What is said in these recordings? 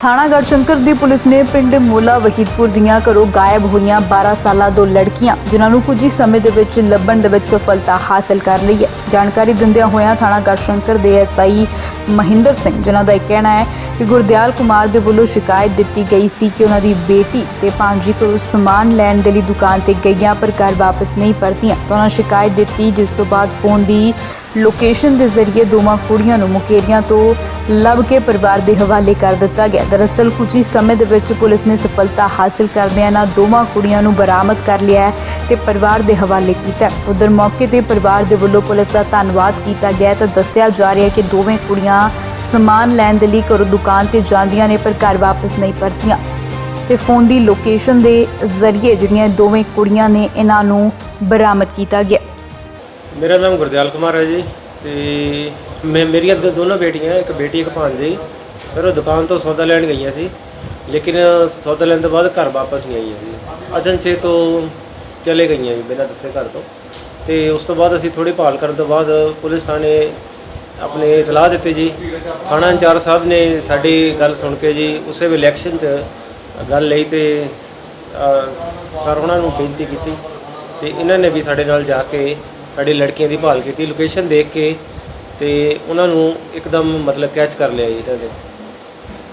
ਥਾਣਾ ਗੜਸ਼ੰਕਰ ਦੀ ਪੁਲਿਸ ਨੇ ਪਿੰਡ ਮੋਲਾ ਵਹੀਦਪੁਰ ਦੀਆਂ ਘਰੋਂ ਗਾਇਬ ਹੋਈਆਂ 12 ਸਾਲਾਂ ਦੋ ਲੜਕੀਆਂ, ਜਿਨ੍ਹਾਂ ਨੂੰ ਕੁਝ ਹੀ ਸਮੇਂ ਦੇ ਵਿੱਚ ਲੱਭਣ ਦੇ ਵਿੱਚ ਸਫਲਤਾ ਹਾਸਲ ਕਰ ਲਈ ਹੈ। ਜਾਣਕਾਰੀ ਦਿੰਦਿਆਂ ਹੋਇਆਂ ਥਾਣਾ ਗੜਸ਼ੰਕਰ ਦੇ ਐਸਆਈ ਮਹਿੰਦਰ ਸਿੰਘ, ਜਿਨ੍ਹਾਂ ਦਾ ਇਹ ਕਹਿਣਾ ਹੈ ਕਿ ਗੁਰਦਿਆਲ ਕੁਮਾਰ ਦੇ ਵੱਲੋਂ ਸ਼ਿਕਾਇਤ ਦਿੱਤੀ ਗਈ ਸੀ ਕਿ ਉਹਨਾਂ ਦੀ ਬੇਟੀ ਤੇ ਭਾਂਜੀ ਕੋਲ ਸਮਾਨ ਲੈਣ ਦੇ ਲਈ ਦੁਕਾਨ ਤੇ ਗਈਆਂ, ਪਰ ਘਰ ਵਾਪਸ ਨਹੀਂ ਪਰਤੀਆਂ। ਤਾਂ ਉਹਨਾਂ ਸ਼ਿਕਾਇਤ ਦਿੱਤੀ, ਜਿਸ ਤੋਂ ਬਾਅਦ ਫੋਨ ਦੀ ਲੋਕੇਸ਼ਨ ਦੇ ਜ਼ਰੀਏ ਦੋਵਾਂ ਕੁੜੀਆਂ ਨੂੰ ਮੁਕੇਰੀਆਂ ਤੋਂ ਲੱਭ ਕੇ ਪਰਿਵਾਰ ਦੇ ਹਵਾਲੇ ਕਰ ਦਿੱਤਾ ਗਿਆ। ਦਰਅਸਲ ਕੁਝ ਹੀ ਸਮੇਂ ਦੇ ਵਿੱਚ ਪੁਲਿਸ ਨੇ ਸਫਲਤਾ ਹਾਸਲ ਕਰਦਿਆਂ ਇਹਨਾਂ ਦੋਵਾਂ ਕੁੜੀਆਂ ਨੂੰ ਬਰਾਮਦ ਕਰ ਲਿਆ ਹੈ ਤੇ ਪਰਿਵਾਰ ਦੇ ਹਵਾਲੇ ਕੀਤਾ ਉਧਰ ਮੌਕੇ ਤੇ ਪਰਿਵਾਰ ਦੇ ਵੱਲੋਂ ਪੁਲਿਸ ਦਾ ਧੰਨਵਾਦ ਕੀਤਾ ਗਿਆ ਤਾਂ ਦੱਸਿਆ ਜਾ ਰਿਹਾ ਕਿ ਦੋਵੇਂ ਕੁੜੀਆਂ ਸਮਾਨ ਲੈਣ ਦੇ ਲਈ ਘਰੋਂ ਦੁਕਾਨ ਤੇ ਜਾਂਦੀਆਂ ਨੇ ਪਰ ਘਰ ਵਾਪਸ ਨਹੀਂ ਪਰਤੀਆਂ। ਤੇ ਫੋਨ ਦੀ ਲੋਕੇਸ਼ਨ ਦੇ ਜ਼ਰੀਏ ਜਿਹੜੀਆਂ ਦੋਵੇਂ ਕੁੜੀਆਂ ਨੇ ਇਹਨਾਂ ਨੂੰ ਬਰਾਮਦ ਕੀਤਾ ਗਿਆ। ਮੇਰਾ ਨਾਮ ਗੁਰਦਿਆਲ ਕੁਮਾਰ ਹੈ ਜੀ। ਤੇ ਮੈਂ ਮੇਰੀਆਂ ਦੋ ਦੋਨੋਂ ਬੇਟੀਆਂ ਇੱਕ ਬੇਟੀ ਇੱਕ ਭਾਂਜੀ ਸਰ ਉਹ ਦੁਕਾਨ ਤੋਂ ਸੌਦਾ ਲੈਣ ਗਈਆਂ ਸੀ। ਲੇਕਿਨ ਸੌਦਾ ਲੈਣ ਤੋਂ ਬਾਅਦ ਘਰ ਵਾਪਸ ਨਹੀਂ ਆਈਆਂ ਜੀ ਅਜਨਚੇ ਤੋਂ ਚਲੇ ਗਈਆਂ ਜੀ ਬਿਨਾਂ ਦੱਸੇ ਘਰ ਤੋਂ। ਤੇ ਉਸ ਤੋਂ ਬਾਅਦ ਅਸੀਂ ਥੋੜੀ ਭਾਲ ਕਰਨ ਤੋਂ ਬਾਅਦ ਪੁਲਿਸ ਥਾਣੇ ਆਪਣੇ ਇਤਲਾਹ ਦਿੱਤੀ ਜੀ। ਥਾਣਾ ਇੰਚਾਰਜ ਸਾਹਿਬ ਨੇ ਸਾਡੀ ਗੱਲ ਸੁਣ ਕੇ ਜੀ ਉਸੇ ਵੇਲੇ ਇਲੈਕਸ਼ਨ 'ਚ ਗੱਲ ਲਈ ਤੇ ਅਹ, ਸਰ ਉਹਨਾਂ ਨੂੰ ਬੇਨਤੀ ਕੀਤੀ। ਤੇ ਇਹਨਾਂ ਨੇ ਵੀ ਸਾਡੇ ਨਾਲ ਜਾ ਕੇ ਸਾਡੀ ਲੜਕੀਆਂ ਦੀ ਭਾਲ ਕੀਤੀ ਲੋਕੇਸ਼ਨ ਦੇਖ ਕੇ ਤੇ ਉਹਨਾਂ ਨੂੰ ਇੱਕਦਮ ਮਤਲਬ ਕੈਚ ਕਰ ਲਿਆ ਜੀ ਇਹਨਾਂ ਨੇ।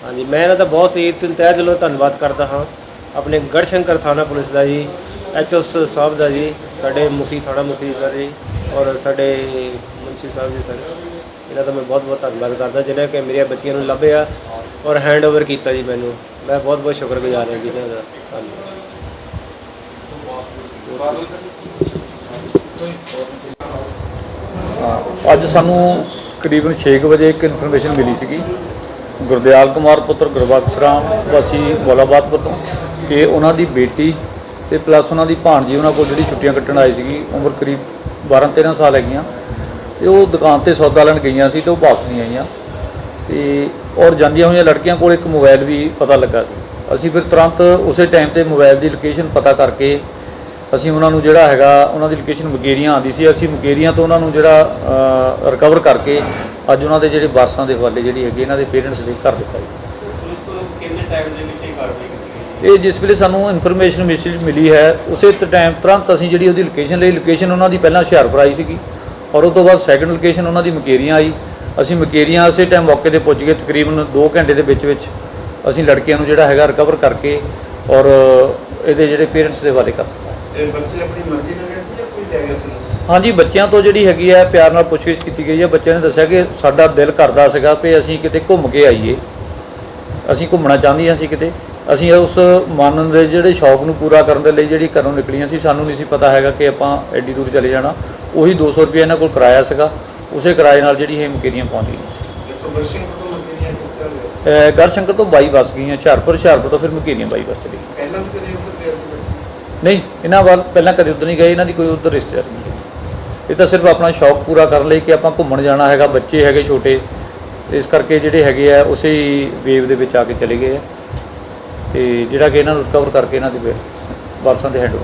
ਹਾਂਜੀ, ਮੈਂ ਇਹਨਾਂ ਦਾ ਬਹੁਤ ਹੀ ਤਿੰਨ ਤਹਿ ਦਿਲੋਂ ਧੰਨਵਾਦ ਕਰਦਾ ਹਾਂ। ਆਪਣੇ ਗੜਸ਼ੰਕਰ ਥਾਣਾ ਪੁਲਿਸ ਦਾ ਜੀ ਐਚਓਸ ਸਾਹਿਬ ਦਾ ਜੀ, ਸਾਡੇ ਮੁਖੀ, ਥਾਣਾ ਮੁਖੀ ਸਰ ਜੀ ਔਰ ਸਾਡੇ ਮੁਨਸ਼ੀ ਸਾਹਿਬ ਜੀ ਸਰ, ਇਹਨਾਂ ਦਾ ਮੈਂ ਬਹੁਤ ਬਹੁਤ ਧੰਨਵਾਦ ਕਰਦਾ, ਜਿਨ੍ਹਾਂ ਕਿ ਮੇਰੀਆਂ ਬੱਚੀਆਂ ਨੂੰ ਲੱਭਿਆ ਔਰ ਹੈਂਡਓਵਰ ਕੀਤਾ ਜੀ ਮੈਨੂੰ। ਮੈਂ ਬਹੁਤ ਬਹੁਤ ਸ਼ੁਕਰਗੁਜ਼ਾਰ ਹਾਂ ਜੀ ਇਹਨਾਂ ਦਾ। ਧੰਨਵਾਦ। ਅੱਜ ਸਾਨੂੰ ਕਰੀਬਨ 6 ਵਜੇ ਇੱਕ ਇਨਫੋਰਮੇਸ਼ਨ ਮਿਲੀ ਸੀਗੀ। ਗੁਰਦਿਆਲ ਕੁਮਾਰ ਪੁੱਤਰ ਗੁਰਬਖਸ਼ ਰਾਮ ਵਾਸੀ ਮੌਲਾਬਾਦਪੁਰ ਤੋਂ ਕਿ ਉਹਨਾਂ ਦੀ ਬੇਟੀ ਤੇ ਪਲੱਸ ਉਹਨਾਂ ਦੀ ਭਾਣਜੀ ਉਹਨਾਂ ਕੋਲ ਜਿਹੜੀ ਛੁੱਟੀਆਂ ਕੱਟਣ ਆਈ ਸੀਗੀ, ਉਮਰ ਕਰੀਬ 12 13 ਸਾਲ ਹੈਗੀਆਂ। ਤੇ ਉਹ ਦੁਕਾਨ ਤੇ ਸੌਦਾ ਲੈਣ ਗਈਆਂ ਸੀ ਤੇ ਉਹ ਵਾਪਸ ਨਹੀਂ ਆਈਆਂ। ਤੇ ਔਰ ਜਾਂਦੀਆਂ ਹੋਈਆਂ ਲੜਕੀਆਂ ਕੋਲ ਇੱਕ ਮੋਬਾਈਲ ਵੀ ਪਤਾ ਲੱਗਾ ਸੀ। ਅਸੀਂ ਫਿਰ ਤੁਰੰਤ ਉਸੇ ਟਾਈਮ ਤੇ ਮੋਬਾਈਲ ਦੀ ਲੋਕੇਸ਼ਨ ਪਤਾ ਕਰਕੇ ਅਸੀਂ ਉਹਨਾਂ ਨੂੰ ਜਿਹੜਾ ਹੈਗਾ ਉਹਨਾਂ ਦੀ ਲੋਕੇਸ਼ਨ ਮੁਕੇਰੀਆਂ ਆਂਦੀ ਸੀ ਅਸੀਂ ਮੁਕੇਰੀਆਂ ਤੋਂ ਉਹਨਾਂ ਨੂੰ ਜਿਹੜਾ ਰਿਕਵਰ ਕਰਕੇ ਅੱਜ ਉਹਨਾਂ ਦੇ ਜਿਹੜੇ ਵਾਰਸਾਂ ਦੇ ਹਵਾਲੇ ਜਿਹੜੀ ਹੈਗੀ ਇਹਨਾਂ ਦੇ ਪੇਰੈਂਟਸ ਦੇ ਕਰ ਦਿੱਤਾ ਜੀ। ਇਹ ਜਿਸ ਵੇਲੇ ਸਾਨੂੰ ਇਨਫੋਰਮੇਸ਼ਨ ਮੈਸੇਜ ਮਿਲੀ ਹੈ ਉਸੇ ਟਾਈਮ ਤੁਰੰਤ ਅਸੀਂ ਜਿਹੜੀ ਉਹਦੀ ਲੋਕੇਸ਼ਨ ਲਈ ਲੋਕੇਸ਼ਨ ਉਹਨਾਂ ਦੀ ਪਹਿਲਾਂ ਹੁਸ਼ਿਆਰਪੁਰ ਆਈ ਸੀਗੀ ਔਰ ਉਸ ਤੋਂ ਬਾਅਦ ਸੈਕੰਡ ਲੋਕੇਸ਼ਨ ਉਹਨਾਂ ਦੀ ਮੁਕੇਰੀਆਂ ਆਈ। ਅਸੀਂ ਮੁਕੇਰੀਆਂ ਉਸੇ ਟਾਈਮ ਮੌਕੇ ਤੇ ਪਹੁੰਚ ਗਏ ਤਕਰੀਬਨ 2 ਘੰਟੇ ਦੇ ਵਿੱਚ ਵਿੱਚ ਅਸੀਂ ਲੜਕੀਆਂ ਨੂੰ ਜਿਹੜਾ ਹੈਗਾ ਰਿਕਵਰ ਕਰਕੇ ਔਰ ਇਹਦੇ ਜਿਹੜੇ ਪੇਰੈਂਟਸ ਦੇ ਹਵਾਲੇ ਕਰ ਇਹ ਬੱਚੇ ਆਪਣੀ ਮਰਜ਼ੀ ਨਾਲ ਗਏ ਸੀ ਜਾਂ ਕੋਈ ਲੈ ਗਿਆ ਸੀ? ਹਾਂਜੀ ਬੱਚਿਆਂ ਤੋਂ ਜਿਹੜੀ ਹੈਗੀ ਹੈ ਪਿਆਰ ਨਾਲ ਪੁੱਛਗਿੱਛ ਕੀਤੀ ਗਈ ਹੈ। ਬੱਚਿਆਂ ਨੇ ਦੱਸਿਆ ਕਿ ਸਾਡਾ ਦਿਲ ਕਰਦਾ ਸੀਗਾ ਕਿ ਅਸੀਂ ਕਿਤੇ ਘੁੰਮ ਕੇ ਆਈਏ। ਅਸੀਂ ਘੁੰਮਣਾ ਚਾਹੁੰਦੀਆਂ ਸੀ ਕਿਤੇ। ਅਸੀਂ ਉਸ ਮਨ ਦੇ ਜਿਹੜੇ ਸ਼ੌਕ ਨੂੰ ਪੂਰਾ ਕਰਨ ਦੇ ਲਈ ਜਿਹੜੀ ਘਰੋਂ ਨਿਕਲੀਆਂ ਸੀ ਸਾਨੂੰ ਨਹੀਂ ਸੀ ਪਤਾ ਹੈਗਾ ਕਿ ਆਪਾਂ ਐਡੀ ਦੂਰ ਚਲੇ ਜਾਣਾ। ਉਹੀ 200 ਰੁਪਏ ਇਹਨਾਂ ਕੋਲ ਕਿਰਾਇਆ ਸੀਗਾ। ਉਸੇ ਕਿਰਾਏ ਨਾਲ ਜਿਹੜੀ ਇਹ ਮੁਕੇਰੀਆਂ ਪਹੁੰਚ ਗਈਆਂ ਸੀ। ਬਰਸ਼ਿੰਗ ਤੋਂ ਮਕੇਰੀਆਂ ਕਿਸ ਤਰ੍ਹਾਂ ਗਏ? ਅਹ ਗੜਸ਼ੰਕਰ ਤੋਂ ਬਾਈ ਬੱਸ ਗਈਆਂ। ਹੁਸ਼ਿਆਰਪੁਰ ਹੁਸ਼ਿਆਰਪੁਰ ਤੋਂ ਫਿਰ ਮੁਕੇਰੀਆਂ ਬਾਈ ਬੱਸ ਚਲੀ ਪਹਿਲਾਂ ਵੀ ਕਦੇ ਨਹੀਂ, ਇਹਨਾਂ ਵੱਲ ਪਹਿਲਾਂ ਕਦੇ ਉੱਧਰ ਨਹੀਂ ਗਏ, ਇਹਨਾਂ ਦੀ ਕੋਈ ਉੱਧਰ ਰਿਸ਼ਤੇਦਾਰ ਨਹੀਂ ਹੈ ਇਹ ਤਾਂ ਸਿਰਫ ਆਪਣਾ ਸ਼ੌਕ ਪੂਰਾ ਕਰਨ ਲਈ ਕਿ ਆਪਾਂ ਘੁੰਮਣ ਜਾਣਾ ਹੈਗਾ, ਬੱਚੇ ਹੈਗੇ ਛੋਟੇ ਤੇ ਇਸ ਕਰਕੇ ਜਿਹੜੇ ਹੈਗੇ ਆ, ਉਸੇ ਵੇਵ ਦੇ ਵਿੱਚ ਆ ਕੇ ਚਲੇ ਗਏ ਆ। ਤੇ ਜਿਹੜਾ ਕਿ ਇਹਨਾਂ ਨੂੰ ਰਿਕਵਰ ਕਰਕੇ ਇਹਨਾਂ ਦੇ ਵਾਰਸਾਂ ਦੇ ਹੈਂਡ